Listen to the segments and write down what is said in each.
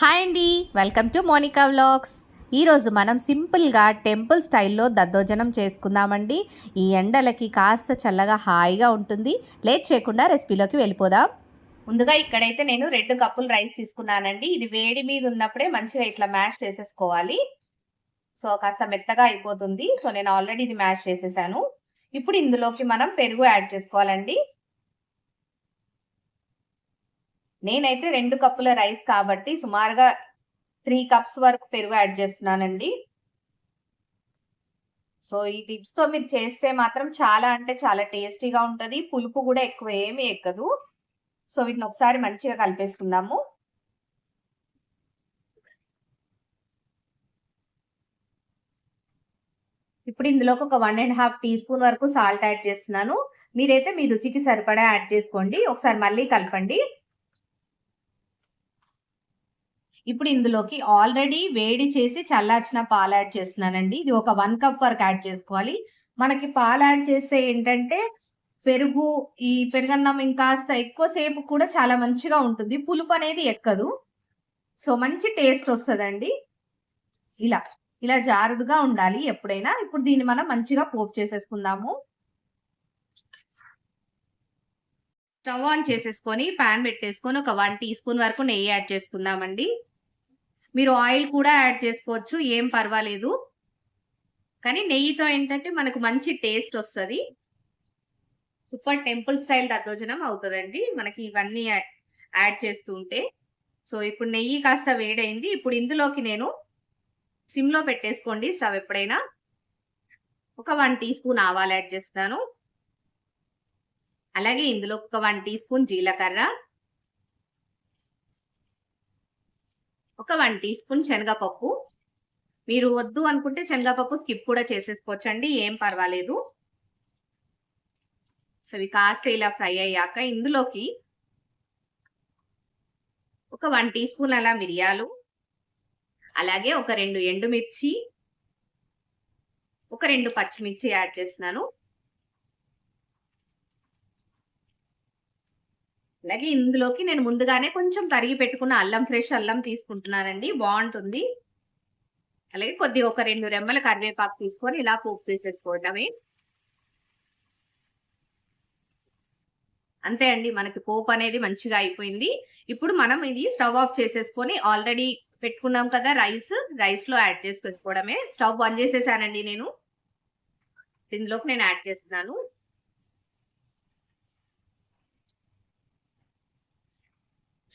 Hi అండి. Welcome to Monika vlogs. ఈరోజు మనం సింపుల్గా టెంపుల్ స్టైల్లో దద్దోజనం చేసుకుందామండి. ఈ ఎండలకి కాస్త చల్లగా హాయిగా ఉంటుంది. లేట్ చేయకుండా రెసిపీలోకి వెళ్ళిపోదాం. ముందుగా ఇక్కడైతే నేను రెండు కప్పులు రైస్ తీసుకున్నానండి. ఇది వేడి మీద ఉన్నప్పుడే మంచిగా ఇట్లా మ్యాష్ చేసేసుకోవాలి. సో కాస్త మెత్తగా అయిపోతుంది. సో నేను ఆల్రెడీ ఇది మ్యాష్ చేసేసాను. ఇప్పుడు ఇందులోకి మనం పెరుగు యాడ్ చేసుకోవాలండి. నేనైతే రెండు కప్పుల రైస్ కాబట్టి సుమారుగా త్రీ కప్స్ వరకు పెరుగు యాడ్ చేస్తున్నానండి. సో ఈ టిప్స్తో మీరు చేస్తే మాత్రం చాలా అంటే చాలా టేస్టీగా ఉంటది. పులుపు కూడా ఎక్కువ ఏమీ ఎక్కదు. సో వీటిని ఒకసారి మంచిగా కలిపేసుకుందాము. ఇప్పుడు ఇందులోకి ఒక one and half teaspoon వరకు సాల్ట్ యాడ్ చేస్తున్నాను. మీరైతే మీ రుచికి సరిపడా యాడ్ చేసుకోండి. ఒకసారి మళ్ళీ కలపండి. ఇప్పుడు ఇందులోకి ఆల్రెడీ వేడి చేసి చల్లార్చిన పాలు యాడ్ చేస్తున్నానండి. ఇది ఒక వన్ కప్ వరకు యాడ్ చేసుకోవాలి. మనకి పాలు యాడ్ చేస్తే ఏంటంటే పెరుగు ఈ పెరుగన్నం ఇంకాస్త ఎక్కువసేపు కూడా చాలా మంచిగా ఉంటుంది. పులుపు అనేది ఎక్కదు. సో మంచి టేస్ట్ వస్తుందండి. ఇలా ఇలా జారుడుగా ఉండాలి ఎప్పుడైనా. ఇప్పుడు దీన్ని మనం మంచిగా పోపు చేసేసుకుందాము. స్టవ్ ఆన్ చేసేసుకొని పాన్ పెట్టేసుకొని ఒక వన్ టీ స్పూన్ వరకు నెయ్యి యాడ్ చేసుకుందామండి. మీరు ఆయిల్ కూడా యాడ్ చేసుకోవచ్చు ఏం పర్వాలేదు. కానీ నెయ్యితో ఏంటంటే మనకు మంచి టేస్ట్ వస్తుంది. సూపర్ టెంపుల్ స్టైల్ దద్దోజనం అవుతుందండి. మనకి ఇవన్నీ యాడ్ చేస్తుంటే సో ఇప్పుడు నెయ్యి కాస్త వేడైంది. ఇప్పుడు ఇందులోకి నేను సిమ్లో పెట్టేసుకోండి స్టవ్ ఎప్పుడైనా. ఒక వన్ టీ స్పూన్ ఆవాలు యాడ్ చేస్తాను. అలాగే ఇందులో ఒక వన్ టీ స్పూన్ జీలకర్ర. ఒక వన్ టీ స్పూన్ శనగపప్పు. మీరు వద్దు అనుకుంటే శనగపప్పు స్కిప్ కూడా చేసేసుకోవచ్చండి ఏం పర్వాలేదు. సో ఇవి కాస్త ఇలా ఫ్రై అయ్యాక ఇందులోకి ఒక వన్ టీ స్పూన్ అలా మిరియాలు అలాగే ఒక రెండు ఎండుమిర్చి ఒక రెండు పచ్చిమిర్చి యాడ్ చేస్తున్నాను. అలాగే ఇందులోకి నేను ముందుగానే కొంచెం తరిగి పెట్టుకున్న అల్లం ఫ్రెష్ అల్లం తీసుకుంటున్నానండి. బాగుంటుంది. అలాగే కొద్దిగా ఒక రెండు రెమ్మల కరివేపాకు తీసుకొని ఇలా పోపు చేసేసుకోవడమే. అంతే అండి మనకి పోపు అనేది మంచిగా అయిపోయింది. ఇప్పుడు మనం ఇది స్టవ్ ఆఫ్ చేసేసుకొని ఆల్రెడీ పెట్టుకున్నాం కదా రైస్ రైస్లో యాడ్ చేసుకోవడమే స్టవ్ బంద్ చేసేసానండి నేను. దీనిలోకి నేను యాడ్ చేస్తున్నాను.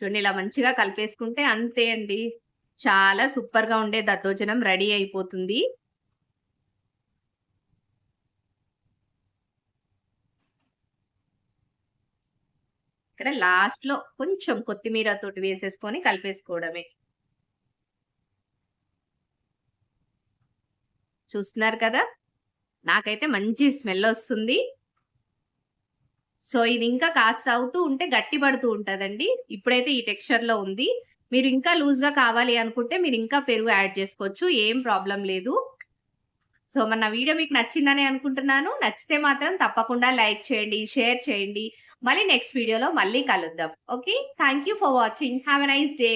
చూడండి ఇలా మంచిగా కలిపేసుకుంటే అంతే అండి. చాలా సూపర్గా ఉండే దద్దోజనం రెడీ అయిపోతుంది. ఇక్కడ లాస్ట్లో కొంచెం కొత్తిమీర తోటి వేసేసుకొని కలిపేసుకోవడమే. చూస్తున్నారు కదా? నాకైతే మంచి స్మెల్ వస్తుంది. సో ఇది ఇంకా కాస్త అవుతూ ఉంటే గట్టి పడుతూ ఉంటుందండి. ఇప్పుడైతే ఈ టెక్స్చర్లో ఉంది. మీరు ఇంకా లూజ్గా కావాలి అనుకుంటే మీరు ఇంకా పెరుగు యాడ్ చేసుకోవచ్చు. ఏం ప్రాబ్లం లేదు. సో మన వీడియో మీకు నచ్చిందని అనుకుంటున్నాను. నచ్చితే మాత్రం తప్పకుండా లైక్ చేయండి షేర్ చేయండి. మళ్ళీ నెక్స్ట్ వీడియోలో మళ్ళీ కలుద్దాం. Okay thank you for watching have a nice day